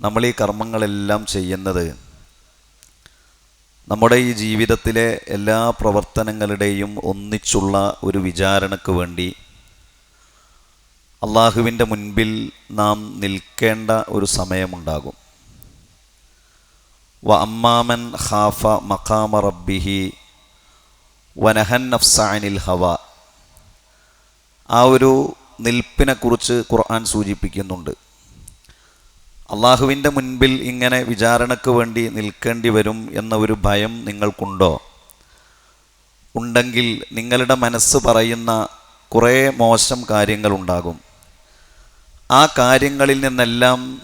നമ്മൾ ഈ കർമ്മങ്ങളെല്ലാം ചെയ്യുന്നത് നമ്മുടെ ഈ ജീവിതത്തിലെ എല്ലാ പ്രവർത്തനങ്ങളുടെയും ഒന്നിച്ചുള്ള ഒരു വിചാരണക്ക് വേണ്ടി അള്ളാഹുവിന്റെ മുൻപിൽ നാം നിൽക്കേണ്ട ഒരു സമയമുണ്ടാകും. വ അമ്മാമൻ ഹാഫ മഖാമ റബ്ബിഹി വനഹൻ നഫ്സാനിൽ ഹവ. ആ ഒരു നിൽപ്പിനെക്കുറിച്ച് ഖുർആൻ സൂചിപ്പിക്കുന്നുണ്ട്. അള്ളാഹുവിന്റെ മുൻപിൽ ഇങ്ങനെ വിചാരണക്ക് വേണ്ടി നിൽക്കേണ്ടി വരും എന്ന ഒരു ഭയം നിങ്ങൾക്കുണ്ടോ? ഉണ്ടെങ്കിൽ നിങ്ങളുടെ മനസ്സ് പറയുന്ന കുറേ മോശം കാര്യങ്ങളുണ്ടാകും. ആ കാര്യങ്ങളിൽ നിന്നെല്ലാം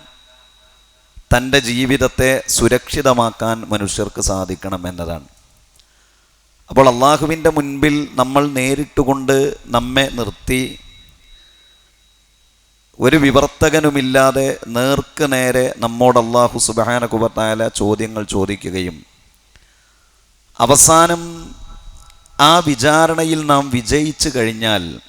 തന്റെ ജീവിതത്തെ സുരക്ഷിതമാക്കാൻ മനുഷ്യർക്ക് സാധിക്കണം എന്നതാണ്. അപ്പോൾ അള്ളാഹുവിന്റെ മുൻപിൽ നമ്മൾ നേരിട്ടുകൊണ്ട് നമ്മെ നിർത്തി ഒരു വിവർത്തകനുമില്ലാതെ നേർക്ക് നേരെ നമ്മോട് അള്ളാഹു സുബാന കുബത്തായ ചോദ്യങ്ങൾ ചോദിക്കുകയും അവസാനം ആ വിചാരണയിൽ നാം വിജയിച്ചു കഴിഞ്ഞാൽ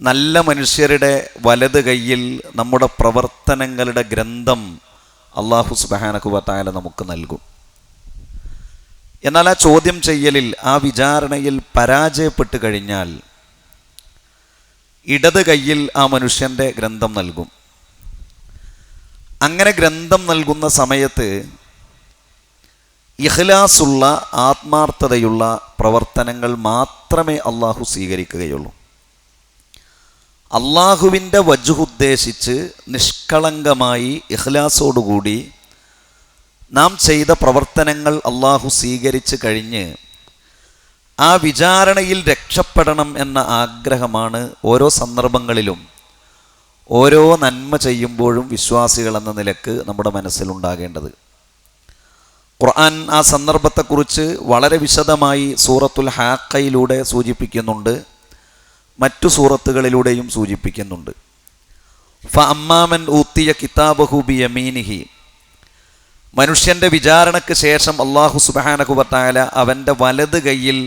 നല്ല മനുഷ്യരുടെ വലത് കയ്യിൽ നമ്മുടെ പ്രവർത്തനങ്ങളുടെ ഗ്രന്ഥം അള്ളാഹു സുബഹാന കുബത്തായ നമുക്ക് നൽകും. എന്നാൽ ആ ചോദ്യം ചെയ്യലിൽ ആ വിചാരണയിൽ പരാജയപ്പെട്ട് കഴിഞ്ഞാൽ ഇടത് കയ്യിൽ ആ മനുഷ്യന്റെ ഗ്രന്ഥം നൽകും. അങ്ങനെ ഗ്രന്ഥം നൽകുന്ന സമയത്ത് ഇഹ്ലാസുള്ള ആത്മാർത്ഥതയുള്ള പ്രവർത്തനങ്ങൾ മാത്രമേ അള്ളാഹു സ്വീകരിക്കുകയുള്ളൂ. അള്ളാഹുവിന്റെ വജുഹുദ്ദേശിച്ച് നിഷ്കളങ്കമായി ഇഹ്ലാസോടുകൂടി നാം ചെയ്ത പ്രവർത്തനങ്ങൾ അള്ളാഹു സ്വീകരിച്ച് കഴിഞ്ഞ് ആ വിചാരണയിൽ രക്ഷപ്പെടണം എന്ന ആഗ്രഹമാണ് ഓരോ സന്ദർഭങ്ങളിലും ഓരോ നന്മ ചെയ്യുമ്പോഴും വിശ്വാസികൾ എന്ന നിലയ്ക്ക് നമ്മുടെ മനസ്സിലുണ്ടാകേണ്ടത്. ഖുർആൻ ആ സന്ദർഭത്തെക്കുറിച്ച് വളരെ വിശദമായി സൂറത്തുൽ ഹാക്കയിലൂടെ സൂചിപ്പിക്കുന്നുണ്ട് മറ്റു സൂറത്തുകളിലൂടെയും സൂചിപ്പിക്കുന്നുണ്ട്. ഫ അമ്മാമൻ ഊത്തിയ കിതാബഹു ബി യമീനിഹി മനുഷ്യന്റെ വിചാരണയ്ക്ക് ശേഷം അള്ളാഹു സുബാനഹുബത്തായ അവന്റെ വലത് കൈയിൽ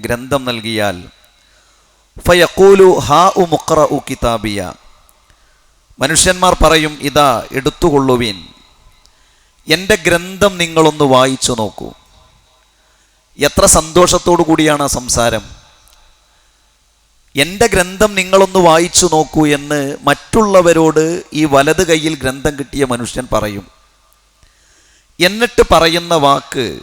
ഗ്രന്ഥം നൽകിയാൽ ഫയക്കൂലു ഹാ ഉ മുക്ര ഉ കിതാബിയ. മനുഷ്യന്മാർ പറയും ഇതാ എടുത്തുകൊള്ളുവീൻ. എന്റെ ഗ്രന്ഥം നിങ്ങളൊന്ന് വായിച്ചു നോക്കൂ. എത്ര സന്തോഷത്തോടു കൂടിയാണ് ആ സംസാരം. എന്റെ ഗ്രന്ഥം നിങ്ങളൊന്ന് വായിച്ചു നോക്കൂ എന്ന് മറ്റുള്ളവരോട് ഈ വലത് കയ്യിൽ ഗ്രന്ഥം കിട്ടിയ മനുഷ്യൻ പറയും. എന്നിട്ട് പറയുന്ന വാക്ക്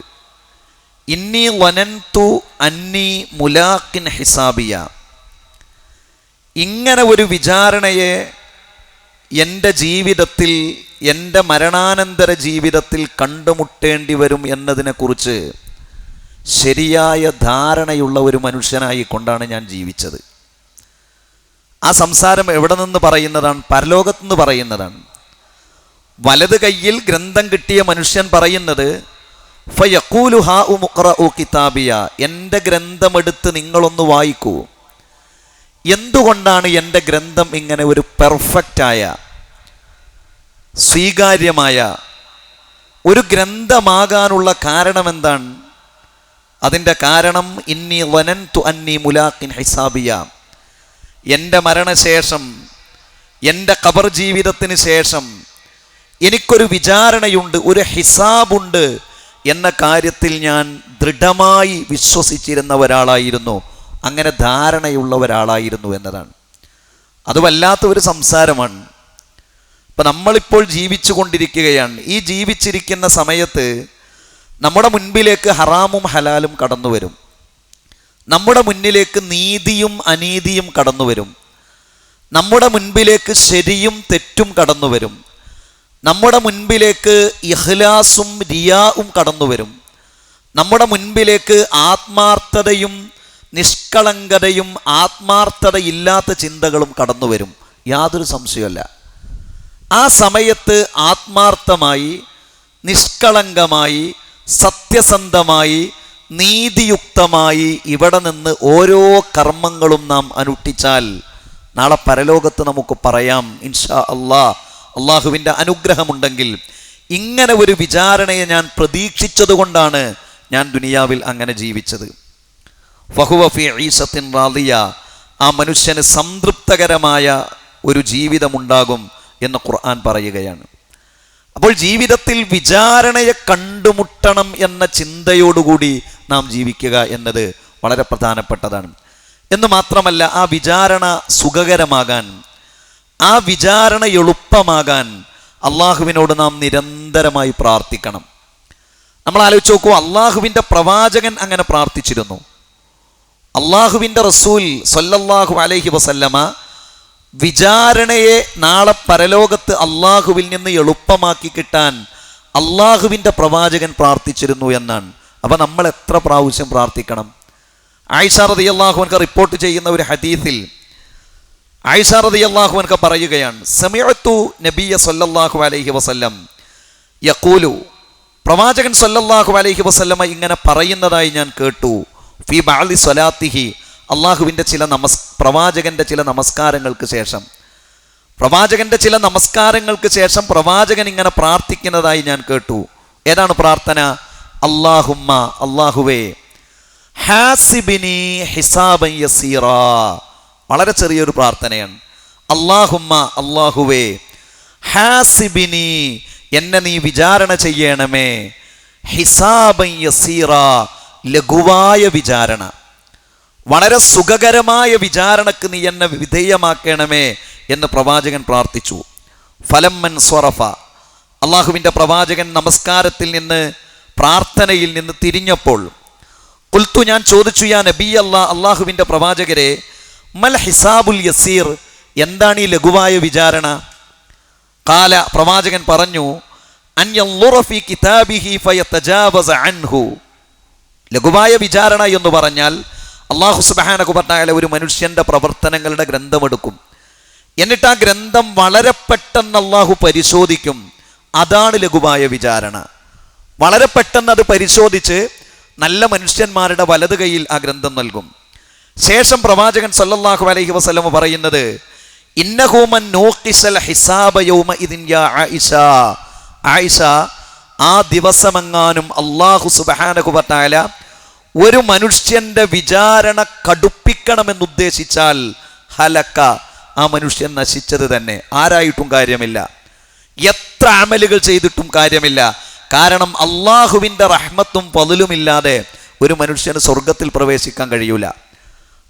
ഇന്നി വനന്തു അന്നി മുലാക്കിൻ ഹിസാബിയ. ഇങ്ങനെ ഒരു വിചാരണയെ എന്റെ ജീവിതത്തിൽ എന്റെ മരണാനന്തര ജീവിതത്തിൽ കണ്ടുമുട്ടേണ്ടി വരും എന്നതിനെക്കുറിച്ച് ശരിയായ ധാരണയുള്ള ഒരു മനുഷ്യനായി കൊണ്ടാണ് ഞാൻ ജീവിച്ചത്. ആ സംസാരം എവിടെ നിന്ന് പറയുന്നതാണ്? പരലോകത്തുനിന്ന് പറയുന്നതാണ്. വലത് കയ്യിൽ ഗ്രന്ഥം കിട്ടിയ മനുഷ്യൻ പറയുന്നത് ഫയക്കൂലു ഹാ ഉ മുക്ര ഉ കിതാബിയ. എന്റെ ഗ്രന്ഥമെടുത്ത് നിങ്ങളൊന്ന് വായിക്കൂ. എന്തുകൊണ്ടാണ് എന്റെ ഗ്രന്ഥം ഇങ്ങനെ ഒരു പെർഫെക്റ്റായ സ്വീകാര്യമായ ഒരു ഗ്രന്ഥമാകാനുള്ള കാരണം എന്താണ് അതിന്റെ കാരണം ഇന്നി വനന്തു അന്നി മുലാഖിൻ ഹിസാബിയ. എന്റെ മരണശേഷം എന്റെ കബർ ജീവിതത്തിന് ശേഷം എനിക്കൊരു വിചാരണയുണ്ട് ഒരു ഹിസാബുണ്ട് എന്ന കാര്യത്തിൽ ഞാൻ ദൃഢമായി വിശ്വസിച്ചിരുന്ന ഒരാളായിരുന്നു അങ്ങനെ ധാരണയുള്ള ഒരാളായിരുന്നു എന്നതാണ്. അത് വല്ലാത്ത ഒരു സംസാരമാണ്. ഇപ്പം നമ്മളിപ്പോൾ ജീവിച്ചു കൊണ്ടിരിക്കുകയാണ് ഈ ജീവിച്ചിരിക്കുന്ന സമയത്ത് നമ്മുടെ മുൻപിലേക്ക് ഹറാമും ഹലാലും കടന്നു വരും നമ്മുടെ മുന്നിലേക്ക് നീതിയും അനീതിയും കടന്നു വരും നമ്മുടെ മുൻപിലേക്ക് ശരിയും തെറ്റും കടന്നു വരും നമ്മുടെ മുൻപിലേക്ക് ഇഹ്ലാസും റിയാവും കടന്നു വരും നമ്മുടെ മുൻപിലേക്ക് ആത്മാർത്ഥതയും നിഷ്കളങ്കതയും ആത്മാർത്ഥതയില്ലാത്ത ചിന്തകളും കടന്നു വരും യാതൊരു സംശയമല്ല. ആ സമയത്ത് ആത്മാർത്ഥമായി നിഷ്കളങ്കമായി സത്യസന്ധമായി നീതിയുക്തമായി ഇവിടെ നിന്ന് ഓരോ കർമ്മങ്ങളും നാം അനുഷ്ഠിച്ചാൽ നാളെ പരലോകത്ത് നമുക്ക് പറയാം ഇൻഷാ അള്ളാ. അള്ളാഹുവിന്റെ അനുഗ്രഹമുണ്ടെങ്കിൽ ഇങ്ങനെ ഒരു വിചാരണയെ ഞാൻ പ്രതീക്ഷിച്ചതുകൊണ്ടാണ് ഞാൻ ദുനിയാവിൽ അങ്ങനെ ജീവിച്ചത്. ഫഹുവഫി ഈസത്തിൻ റാദിയ ആ മനുഷ്യന് സംതൃപ്തകരമായ ഒരു ജീവിതമുണ്ടാകും എന്ന് ഖുർആൻ പറയുകയാണ്. അപ്പോൾ ജീവിതത്തിൽ വിചാരണയെ കണ്ടുമുട്ടണം എന്ന ചിന്തയോടുകൂടി നാം ജീവിക്കുക എന്നത് വളരെ പ്രധാനപ്പെട്ടതാണ്. എന്ന് മാത്രമല്ല ആ വിചാരണ സുഖകരമാകാൻ ആ വിചാരണ എളുപ്പമാകാൻ അള്ളാഹുവിനോട് നാം നിരന്തരമായി പ്രാർത്ഥിക്കണം. നമ്മൾ ആലോചിച്ച് നോക്കൂ അള്ളാഹുവിന്റെ പ്രവാചകൻ അങ്ങനെ പ്രാർത്ഥിച്ചിരുന്നു. അള്ളാഹുവിന്റെ റസൂൽ സൊല്ലാഹു അലൈഹി വസല്ലമ വിചാരണയെ നാളെ പരലോകത്ത് അള്ളാഹുവിൽ നിന്ന് എളുപ്പമാക്കി കിട്ടാൻ അള്ളാഹുവിന്റെ പ്രവാചകൻ പ്രാർത്ഥിച്ചിരുന്നു എന്നാണ്. അപ്പം നമ്മൾ എത്ര പ്രാവശ്യം പ്രാർത്ഥിക്കണം? ആയിഷ റതി അള്ളാഹുവിൻക്ക് റിപ്പോർട്ട് ചെയ്യുന്ന ഒരു ഹദീസിൽ ആയിഷ അള്ളാഹു എന്നൊക്കെ പറയുകയാണ് സമയത്തു നബിയ സല്ലല്ലാഹു അലൈഹി വസല്ലം യക്കൂലു പ്രവാചകൻ സല്ലല്ലാഹു അലൈഹി വസല്ലമ ഇങ്ങനെ പറയുന്നതായി ഞാൻ കേട്ടു. ഫി ബാലി സ്വലാത്തിഹി. അള്ളാഹുവിന്റെ ചില നമസ് പ്രവാചകന്റെ ചില നമസ്കാരങ്ങൾക്ക് ശേഷം. പ്രവാചകന്റെ ചില നമസ്കാരങ്ങൾക്ക് ശേഷം പ്രവാചകൻ ഇങ്ങനെ പ്രാർത്ഥിക്കുന്നതായി ഞാൻ കേട്ടു. ഏതാണ് പ്രാർത്ഥന? അള്ളാഹുമ്മ അള്ളാഹുവേ ഹാസിബിനി ഹിസാബൻ യസീറ. വളരെ ചെറിയൊരു പ്രാർത്ഥനയാണ്. അള്ളാഹുമ്മ അള്ളാഹുവേ ഹാസിബിനി എന്നെ നീ വിചാരണ ചെയ്യണമേ. ഹിസാബൻ യസീറ ലഘുവായ വിചാരണ. വളരെ സുഖകരമായ വിചാരണക്ക് നീ എന്നെ വിധേയമാക്കണമേ എന്ന് പ്രവാചകൻ പ്രാർത്ഥിച്ചു. ഫലമ്മൻ സ്വറഫ. അള്ളാഹുവിന്റെ പ്രവാചകൻ നമസ്കാരത്തിൽ നിന്ന് പ്രാർത്ഥനയിൽ നിന്ന് തിരിഞ്ഞപ്പോൾ കുൽത്തു ഞാൻ ചോദിച്ചു യാ നബി അല്ലാ അള്ളാഹുവിന്റെ പ്രവാചകരെ മൽ ഹിസാബുൽ യസീർ. എന്താണ് ഈ ലഘുവായ വിചാരണ? കാല പ്രവാചകൻ പറഞ്ഞു ലഘുവായ വിചാരണ എന്ന് പറഞ്ഞാൽ അള്ളാഹു സുബാനകുബത്തായ ഒരു മനുഷ്യന്റെ പ്രവർത്തനങ്ങളുടെ ഗ്രന്ഥമെടുക്കും. എന്നിട്ട് ആ ഗ്രന്ഥം വളരെ പെട്ടെന്ന് അള്ളാഹു പരിശോധിക്കും. അതാണ് ലഘുവായ വിചാരണ. വളരെ പെട്ടെന്ന് അത് പരിശോധിച്ച് നല്ല മനുഷ്യന്മാരുടെ വലത് കൈയിൽ ആ ഗ്രന്ഥം നൽകും. ശേഷം പ്രവാചകൻ സല്ലല്ലാഹു അലൈഹി വസ്ലമ പറയുന്നത് ഇന്നഹൂമൻ ഹിസാബ യൗമ ആയിഷ. ആയിഷ ആ ദിവസമെങ്ങാനും അള്ളാഹു സുബഹാനകുബത്തായ ഒരു മനുഷ്യന്റെ വിചാരണ കടുപ്പിക്കണമെന്ന് ഉദ്ദേശിച്ചാൽ ഹലക്ക ആ മനുഷ്യൻ നശിച്ചത് തന്നെ. ആരായിട്ടും കാര്യമില്ല. എത്ര അമലുകൾ ചെയ്തിട്ടും കാര്യമില്ല. കാരണം അള്ളാഹുവിന്റെ റഹ്മത്തും പതിലുമില്ലാതെ ഒരു മനുഷ്യന് സ്വർഗത്തിൽ പ്രവേശിക്കാൻ കഴിയൂല.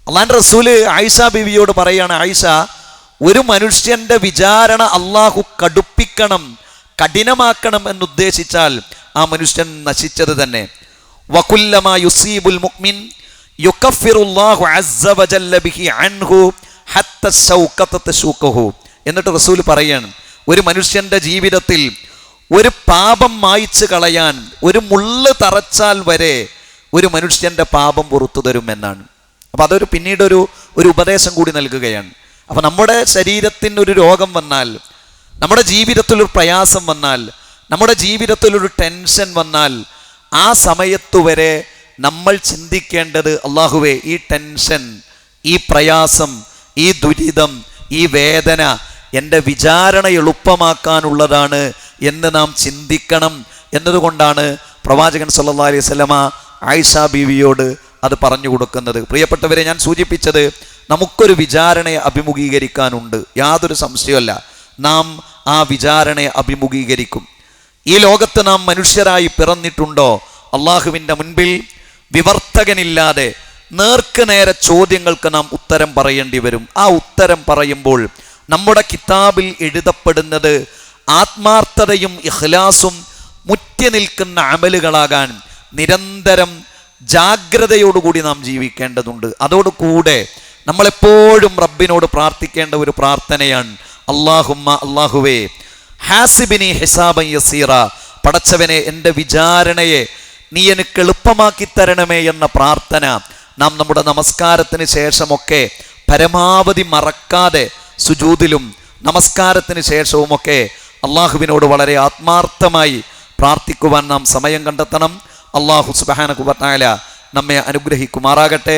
അള്ളാൻ റസൂൽ ആയിഷ ബിവിയോട് പറയാണ് ആയിഷ ഒരു മനുഷ്യന്റെ വിചാരണ അള്ളാഹു കടുപ്പിക്കണം കഠിനമാക്കണം എന്നുദ്ദേശിച്ചാൽ ആ മനുഷ്യൻ നശിച്ചത് തന്നെ. വകുല്ലമ യുസീബുൽ എന്നിട്ട് റസൂൽ പറയാണ് ഒരു മനുഷ്യന്റെ ജീവിതത്തിൽ ഒരു പാപം മായിച്ചു കളയാൻ ഒരു മുള്ള് തറച്ചാൽ വരെ ഒരു മനുഷ്യന്റെ പാപം പുറത്തു തരും എന്നാണ് അപ്പൊ അതൊരു പിന്നീടൊരു ഒരു ഉപദേശം കൂടി നൽകുകയാണ്. അപ്പോൾ നമ്മുടെ ശരീരത്തിന് ഒരു രോഗം വന്നാൽ നമ്മുടെ ജീവിതത്തിലൊരു പ്രയാസം വന്നാൽ നമ്മുടെ ജീവിതത്തിലൊരു ടെൻഷൻ വന്നാൽ ആ സമയത്തു വരെ നമ്മൾ ചിന്തിക്കേണ്ടത് അള്ളാഹുവേ ഈ ടെൻഷൻ ഈ പ്രയാസം ഈ ദുരിതം ഈ വേദന എന്റെ വിചാരണ എളുപ്പമാക്കാനുള്ളതാണ് എന്ന് നാം ചിന്തിക്കണം എന്നതുകൊണ്ടാണ് പ്രവാചകൻ സല്ലാ അലൈഹി സ്വലമ ആയിഷ ബീവിയോട് അത് പറഞ്ഞു കൊടുക്കുന്നത്. പ്രിയപ്പെട്ടവരെ ഞാൻ സൂചിപ്പിച്ചത് നമുക്കൊരു വിചാരണയെ അഭിമുഖീകരിക്കാനുണ്ട്. യാതൊരു സംശയമല്ല. നാം ആ വിചാരണയെ അഭിമുഖീകരിക്കും. ഈ ലോകത്ത് നാം മനുഷ്യരായി പിറന്നിട്ടുണ്ടോ? അള്ളാഹുവിന്റെ മുൻപിൽ വിവർത്തകനില്ലാതെ നേർക്ക് നേരെ ചോദ്യങ്ങൾക്ക് നാം ഉത്തരം പറയേണ്ടി വരും. ആ ഉത്തരം പറയുമ്പോൾ നമ്മുടെ കിതാബിൽ എഴുതപ്പെടുന്നത് ആത്മാർത്ഥതയും ഇഖ്ലാസും മുറ്റി നിൽക്കുന്ന അമലുകളാകാൻ നിരന്തരം ജാഗ്രതയോടുകൂടി നാം ജീവിക്കേണ്ടതുണ്ട്. അതോടുകൂടെ നമ്മളെപ്പോഴും റബ്ബിനോട് പ്രാർത്ഥിക്കേണ്ട ഒരു പ്രാർത്ഥനയാണ്. അള്ളാഹുമ്മ അള്ളാഹുവേ ഹാസിബിനി ഹിസാബൻ യസീറ പടച്ചവനെ എന്റെ വിചാരണയെ നീ എനിക്ക് എളുപ്പമാക്കി തരണമേ എന്ന പ്രാർത്ഥന നാം നമ്മുടെ നമസ്കാരത്തിന് ശേഷമൊക്കെ പരമാവധി മറക്കാതെ സുജൂതിലും നമസ്കാരത്തിന് ശേഷവുമൊക്കെ അള്ളാഹുവിനോട് വളരെ ആത്മാർത്ഥമായി പ്രാർത്ഥിക്കുവാൻ നാം സമയം കണ്ടെത്തണം. അള്ളാഹു സുബാന കുബത്തായ നമ്മെ അനുഗ്രഹിക്കുമാറാകട്ടെ.